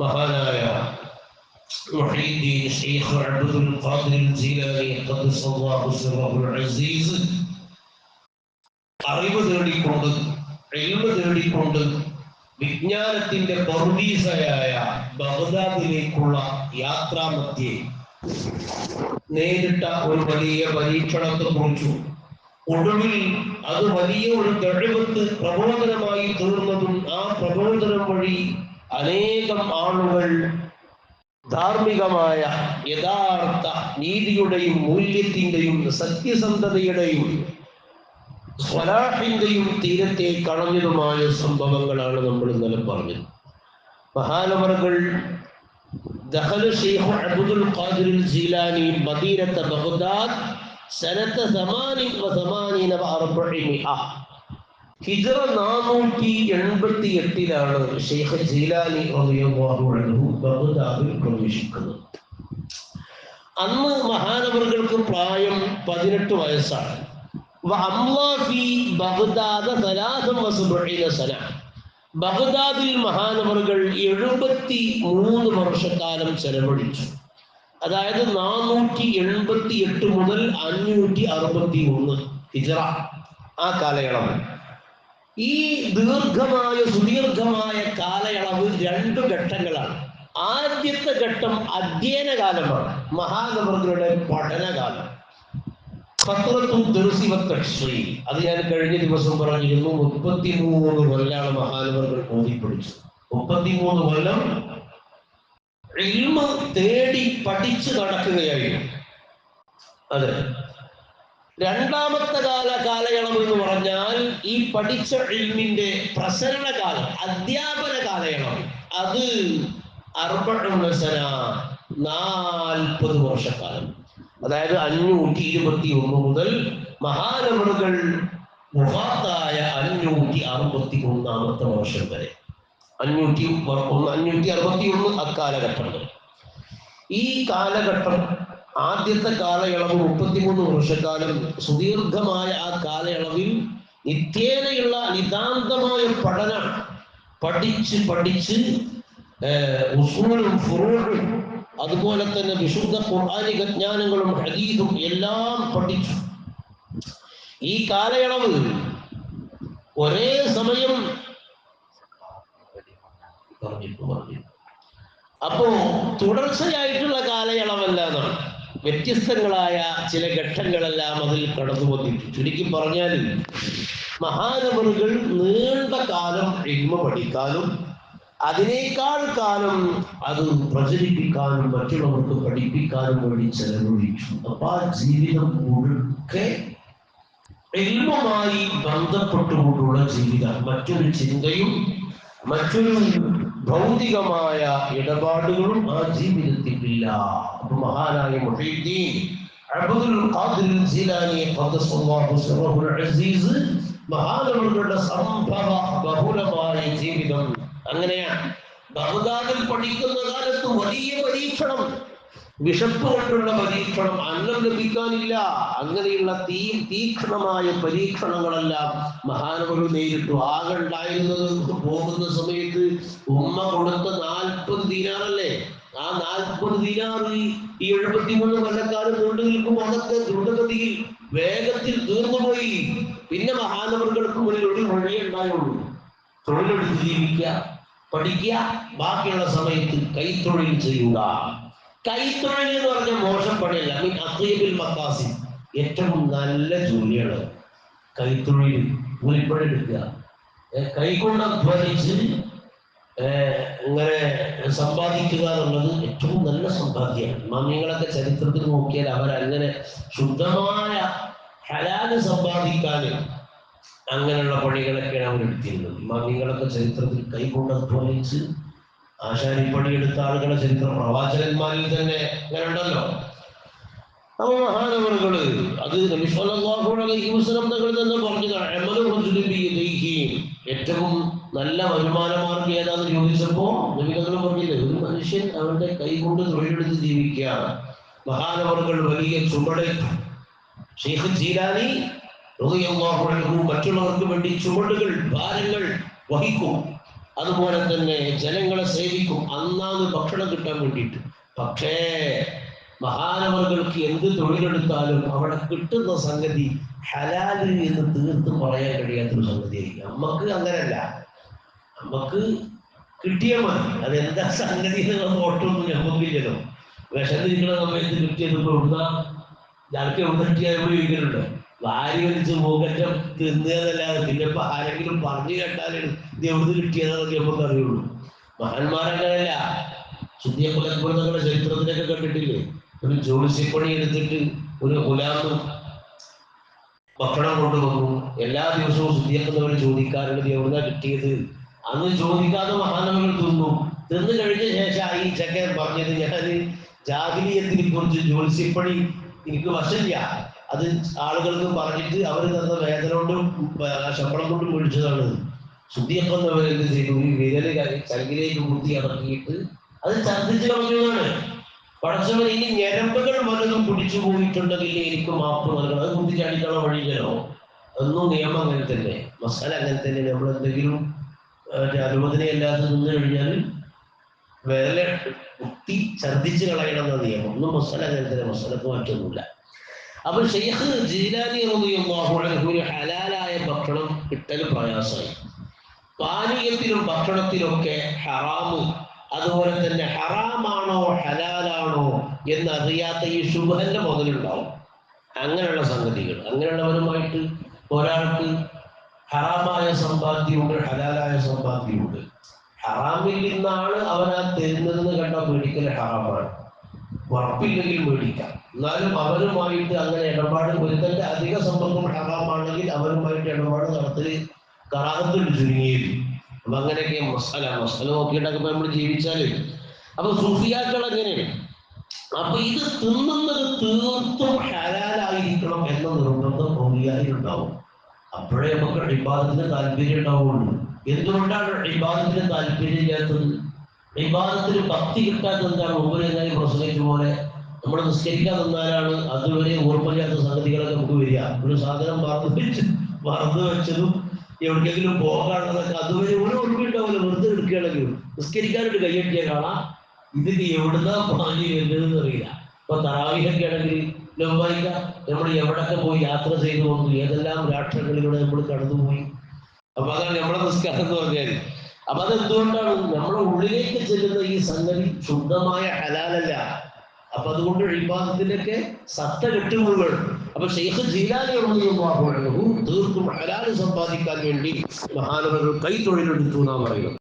മഹാനായ അറിവ് തേടിക്കൊണ്ട് എൽമ തേടിക്കൊണ്ട് വിജ്ഞാനത്തിന്റെ പറുദീസയായ ബഗ്ദാദിലേക്കുള്ള യാത്രാമധ്യേ നേരിട്ട ഒരു വലിയ പരീക്ഷണത്തെ കുറിച്ചു. ഒടുവിൽ അത് വലിയ ഒരു തെളിവത്ത് പ്രബോധനമായി തീർന്നതും ആ പ്രബോധനം വഴി അനേകം ആളുകൾ ധാർമ്മികമായ യഥാർത്ഥ നീതിയുടെയും മൂല്യത്തിന്റെയും സത്യസന്ധതയുടെയും സ്വലാഹിന്റെയും തീരത്തെ കളഞ്ഞതുമായ സംഭവങ്ങളാണ് നമ്മൾ ഇന്നലെ പറഞ്ഞത്. മഹാനവറുകൾ ദഹല അബ്ദുൽ ഖാദിർ ജീലാനി സമാനി ഹിജറ നാനൂറ്റി എൺപത്തി എട്ടിലാണ് ഷെയ്ഖ് ജീലാനി ബഗ്ദാദിൽ പ്രവേശിക്കുന്നത്. അന്ന് മഹാനവറുകൾക്ക് പ്രായം പതിനെട്ട് വയസ്സാണ്. ബഗ്ദാദിൽ മഹാനവറുകൾ എഴുപത്തി മൂന്ന് വർഷക്കാലം ചെലവഴിച്ചു. അതായത് നാനൂറ്റി എൺപത്തി എട്ട് മുതൽ അഞ്ഞൂറ്റി അറുപത്തി മൂന്ന് ഹിജറ ആ കാലയളവ് ഈ ദീർഘമായ സുദീർഘമായ കാലയളവ് രണ്ട് ഘട്ടങ്ങളാണ്. ആദ്യത്തെ ഘട്ടം അധ്യയന കാലമാണ് മഹാനവറുകളുടെ പഠനകാലം. പത്രത്തും ദർശിവത്തക്ഷി അത് ഞാൻ കഴിഞ്ഞ ദിവസം പറഞ്ഞിരുന്നു മുപ്പത്തിമൂന്ന് കൊല്ലാണ് മഹാനവറുകൾ ഓതിപ്പിടിച്ചു മുപ്പത്തിമൂന്ന് കൊല്ലം തേടി പഠിച്ചു നടക്കുകയായിരുന്നു. അതെ. രണ്ടാമത്തെ കാല കാലയളവ് എന്ന് പറഞ്ഞാൽ ഈ പഠിച്ച ഇൽമിന്റെ പ്രസരണ കാലം അധ്യാപന കാലയളവ്. അത് അർബണസന നാൽപ്പത് വർഷക്കാലം. അതായത് അഞ്ഞൂറ്റി ഇരുപത്തി ഒന്ന് മുതൽ മഹാനവറുകൾ മുഹാത്തായ അഞ്ഞൂറ്റി അറുപത്തി ഒന്നാമത്തെ വർഷം വരെ. അഞ്ഞൂറ്റി അഞ്ഞൂറ്റി അറുപത്തി ഒന്ന് അക്കാലഘട്ടങ്ങൾ. ഈ കാലഘട്ടം ആദ്യത്തെ കാലയളവ് മുപ്പത്തിമൂന്ന് വർഷക്കാലം സുദീർഘമായ ആ കാലയളവിൽ നിത്യേനയുള്ള നിതാന്തമായ പഠനം പഠിച്ച് പഠിച്ച് ഉസൂലും ഫുറൂഹും അതുപോലെ തന്നെ വിശുദ്ധ ഖുർആാനിക ജ്ഞാനങ്ങളും ഹദീദും എല്ലാം പഠിച്ചു. ഈ കാലയളവ് ഒരേ സമയം അപ്പോ തുടർച്ചയായിട്ടുള്ള കാലയളവല്ല എന്നാണ്. വ്യത്യസ്തങ്ങളായ ചില ഘട്ടങ്ങളെല്ലാം അതിൽ കടന്നു വന്നിട്ടു ചുരുക്കി പറഞ്ഞാൽ മഹാനവറുകൾ നീണ്ട കാലം ഇഗ്മ പഠിക്കാനും അതിനേക്കാൾ കാലം അത് പ്രചരിപ്പിക്കാനും മറ്റുള്ളവർക്ക് പഠിപ്പിക്കാനും വേണ്ടി ചെലവഴിച്ചു. അപ്പൊ ആ ജീവിതം മുഴുക്കെ എൽമമായി ബന്ധപ്പെട്ടുകൊണ്ടുള്ള ജീവിതം. മറ്റൊരു ചിന്തയും മറ്റൊരു ഭൗതികമായ ഇടപാടുകളും ആ ജീവിതത്തിലില്ല. അപ്പൊ മഹാനായ മുഹീദ്ദീൻ അബ്ദുൽ ഖാദിർ ജീലാനി ഖദ്ദസല്ലാഹു സിറഹുൽ അസീസ് മഹാനവരുടെ സംഭവ ബഹുലമായ ജീവിതം അങ്ങനെയാണ്. ബഹുദാദിൽ പഠിക്കുന്ന കാലത്ത് വലിയ പരീക്ഷണം. വിശപ്പ് കൊണ്ടുള്ള പരീക്ഷണം അന്നം ലഭിക്കാനില്ല. അങ്ങനെയുള്ള തീ തീക്ഷണമായ പരീക്ഷണങ്ങളെല്ലാം മഹാനവർ നേരിട്ടു. ആകെ ഉണ്ടായിരുന്നത് പോകുന്ന സമയത്ത് ഉമ്മ കൊടുത്ത നാൽപ്പത് ദീനാറല്ലേ? ആ നാൽപ്പത് ദീനാർ ഈ എഴുപത്തിമൂന്ന് കൊല്ലക്കാരൻ നീണ്ടു നിൽക്കുമ്പോൾ അതൊക്കെ ദ്രുതഗതിയിൽ വേഗത്തിൽ തീർന്നുപോയി. പിന്നെ മഹാനവറുകൾക്ക് മുന്നിൽ ഒരു വഴിയേ ഉണ്ടായുള്ളൂ. തൊഴിലെടുത്ത് ജീവിക്കുക പഠിക്കുക ബാക്കിയുള്ള സമയത്ത് കൈത്തൊഴിൽ ചെയ്യുക. കൈത്തൊഴിൽ എന്ന് പറഞ്ഞ മോശം പണിയല്ല. അസീബിൽ മക്കാസി ഏറ്റവും നല്ല ജോലിയാണ് കൈത്തൊഴിൽ കൂലിപ്പണി എടുക്കുക. കൈകൊണ്ട് അധ്വാനിച്ച് ഇങ്ങനെ സമ്പാദിക്കുക എന്നുള്ളത് ഏറ്റവും നല്ല സമ്പാദ്യമാണ്. മാമ്യങ്ങളൊക്കെ ചരിത്രത്തിൽ നോക്കിയാൽ അവരങ്ങനെ ശുദ്ധമായ ഹലാൽ സമ്പാദിക്കാൻ അങ്ങനെയുള്ള പണികളൊക്കെയാണ് അവരെടുത്തിരുന്നത്. മാമ്യങ്ങളൊക്കെ ചരിത്രത്തിൽ കൈകൊണ്ട് അധ്വാനിച്ച് ആശാരിപ്പണി പണിയെടുത്ത ആളുകളെ ചരിത്ര പ്രവാചകന്മാരിൽ തന്നെ അങ്ങനെ ഉണ്ടല്ലോ മഹാനവറുകൾ അത് തന്നെ പറഞ്ഞതാണ് ഏറ്റവും നല്ല വരുമാന മാർഗം ഏതാന്ന് ചോദിച്ചപ്പോ നബി തങ്ങൾ പറഞ്ഞില്ലേ ഒരു മനുഷ്യൻ അവരുടെ കൈകൊണ്ട് തൊഴിലെടുത്ത് ജീവിക്കുകയാണ്. മഹാനവറുകൾ വലിയ ചുമടേറ്റു ഷെയ്ഖ് ജീലാനി മറ്റുള്ളവർക്ക് വേണ്ടി ചുമടുകൾ ഭാരങ്ങൾ വഹിക്കും. അതുപോലെ തന്നെ ജനങ്ങളെ സേവിക്കും. അന്നാന്ന് ഭക്ഷണം കിട്ടാൻ വേണ്ടിയിട്ട്. പക്ഷേ മഹാനവറുകൾക്ക് എന്ത് തൊഴിലെടുത്താലും അവിടെ കിട്ടുന്ന സംഗതി ഹലാൽ എന്ന് തീർത്തും പറയാൻ കഴിയാത്തൊരു സംഗതിയായിരിക്കും. നമുക്ക് അങ്ങനല്ല നമുക്ക് കിട്ടിയ മതി. അതെന്താ സംഗതി എന്നുള്ള ഓട്ടമൊന്നും നമുക്കില്ലല്ലോ വിശന്നിരിക്കുന്ന സമയത്ത് കിട്ടിയത് എവിടുന്ന? ഞങ്ങൾക്ക് എവിടെ കിട്ടിയാൽ ഉപയോഗിക്കുന്നുണ്ട് വാരി വലിച്ച് മൂക്കറ്റം തിന്നുകയെന്നല്ലാതെ പിന്നെ ഇപ്പൊ ആരെങ്കിലും പറഞ്ഞു കേട്ടാലും ഇത് എവിടുന്ന് കിട്ടിയതെന്നൊക്കെ നമുക്ക് അറിയുള്ളൂ. മഹാന്മാരങ്ങനല്ല ശുദ്ധിയക്കുലങ്ങളുടെ ചരിത്രത്തിലൊക്കെ കണ്ടിട്ടില്ലേ? ഒരു ജോലിസിപ്പണി എടുത്തിട്ട് ഒരു ഗുലാമും ഭക്ഷണം കൊണ്ടുവന്നു എല്ലാ ദിവസവും ശുദ്ധിയാക്കുന്നവർ ചോദിക്കാറുണ്ട് എവിടുന്ന കിട്ടിയത്? അന്ന് ചോദിക്കാതെ മഹാനവങ്ങൾ തിന്നു. തിന്നു കഴിഞ്ഞ ശേഷം ഈ ചക്കൻ പറഞ്ഞത് ഞാൻ ജാതിലീയത്തിനെ കുറിച്ച് ജോലിസിപ്പണി എനിക്ക് വശമില്ല. അത് ആളുകൾക്ക് പറഞ്ഞിട്ട് അവർ തന്ന വേദന കൊണ്ടും ശമ്പളം കൊണ്ടും മേടിച്ചതാണ്. ശുദ്ധിയക്കുന്നവർ എന്ത് ചെയ്തു? ഈ വിരൽ ചങ്കിലേക്ക് കുത്തി ഇറക്കിയിട്ട് അത് ഛർദ്ദിച്ച് കളഞ്ഞതാണ്. പടച്ചവൻ ഇനി ഞരമ്പുകൾ വലുതും പിടിച്ചു പോയിട്ടുണ്ടെങ്കിൽ എനിക്ക് മാപ്പ് നൽകണം. അത് കുത്തി ചാടിക്കാനുള്ള എന്നും നിയമം അങ്ങനെ തന്നെ. മസാല അങ്ങനെ തന്നെ. നമ്മൾ എന്തെങ്കിലും അനുമതിനയല്ലാതെ നിന്ന് കഴിഞ്ഞാൽ വിരല കുത്തി ഛർദ്ദിച്ച് കളയണം എന്ന നിയമം. ഒന്നും മസാല അങ്ങനെ തന്നെ. മസാലക്ക് മാറ്റൊന്നുമില്ല. അപ്പൊ ഷെയ്ഖ് ജീലാനി അൻഹു ഹലാലായ ഭക്ഷണം കിട്ടൽ പ്രയാസമായി. പാനീയത്തിലും ഭക്ഷണത്തിലൊക്കെ ഹറാമു. അതുപോലെ തന്നെ ഹറാമാണോ ഹലാലാണോ എന്നറിയാത്ത ഈ ശുഭന്റെ മുതലുണ്ടാവും. അങ്ങനെയുള്ള സംഗതികൾ. അങ്ങനെയുള്ളവരുമായിട്ട് ഒരാൾക്ക് ഹറാമായ സമ്പാദ്യമുണ്ട് ഹലാലായ സമ്പാദ്യമുണ്ട്. ഹറാമിൽ നിന്നാണ് അവനാ തരുന്നതെന്ന് കണ്ട പേടിക്കൽ ഹറാമാണ്. ഉറപ്പില്ലെങ്കിൽ മേടിക്കാം. എന്നാലും അവരുമായിട്ട് അങ്ങനെ ഇടപാട് ഒരുത്തന്റെ അധിക സമ്പർക്കം ഹറാമാണെങ്കിൽ അവരുമായിട്ട് ഇടപാട് നടത്തി കറാഹത്തിൽ ചുരുങ്ങിയത് അപ്പൊ അങ്ങനെയൊക്കെ മസാല മസാല നോക്കിയിട്ടൊക്കെ നമ്മൾ ജീവിച്ചാൽ. അപ്പൊ സുഫിയാക്കൾ എങ്ങനെയാണ്? അപ്പൊ ഇത് തിന്നുന്നത് തീർത്തും ഹലാലായിരിക്കണം എന്ന നിർബന്ധം ഉണ്ടാവും അപ്പോഴേ നമുക്ക് ഇബാദത്തിന് താല്പര്യം ഉണ്ടാവുള്ളൂ. എന്തുകൊണ്ടാണ് ഇബാദത്തിന് താല്പര്യം ഇല്ലാത്തത്? ഇബാദത്തിന് ഭക്തി കിട്ടാൻ എന്താണ് മുമ്പ് എന്നാൽ പ്രസംഗിച്ച പോലെ നമ്മൾ നിസ്കരിക്കാൻ നിന്നാലാണ് അതുവരെ ഓർമ്മയില്ലാത്ത സംഗതികളൊക്കെ നമുക്ക് വരിക. ഒരു സാധനം മറന്നു വെച്ച് മറന്നു വെച്ചതും എവിടേക്കെങ്കിലും പോകാനുള്ളതൊക്കെ അതുവരെ ഒരു ഓർമ്മയുണ്ടാവില്ല വെറുതെ എടുക്കുകയാണെങ്കിൽ നിസ്കരിക്കാനായിട്ട് കൈയട്ടിയാൽ കാണാം. ഇത് എവിടുന്നാ പാഞ്ഞു വരുന്നതെന്ന് അറിയില്ല. ഇപ്പൊ തറാവിഹൊക്കെ ആണെങ്കിൽ ലംബായിക്ക നമ്മൾ എവിടൊക്കെ പോയി യാത്ര ചെയ്തു വന്നു. ഏതെല്ലാം രാഷ്ട്രങ്ങളിലൂടെ നമ്മൾ കടന്നുപോയി. അപ്പൊ അതാണ് നമ്മളെ നിസ്കാരം എന്ന് പറഞ്ഞാൽ അപ്പൊ അതെന്തുകൊണ്ടാണ് നമ്മുടെ ഉള്ളിലേക്ക് ചെല്ലുന്ന ഈ സംഗതി ശുദ്ധമായ ഹലാലല്ല? അപ്പൊ അതുകൊണ്ട് ഇബാദത്തിനൊക്കെ സത്ത കെട്ടുമുകൾ അപ്പൊ ഷെയ്ഖ് ജീലാനി തീർത്തും ഹലാൽ സമ്പാദിക്കാൻ വേണ്ടി മഹാനവർ കൈത്തൊഴിലെടുത്തു എന്നാണ് പറയുന്നത്.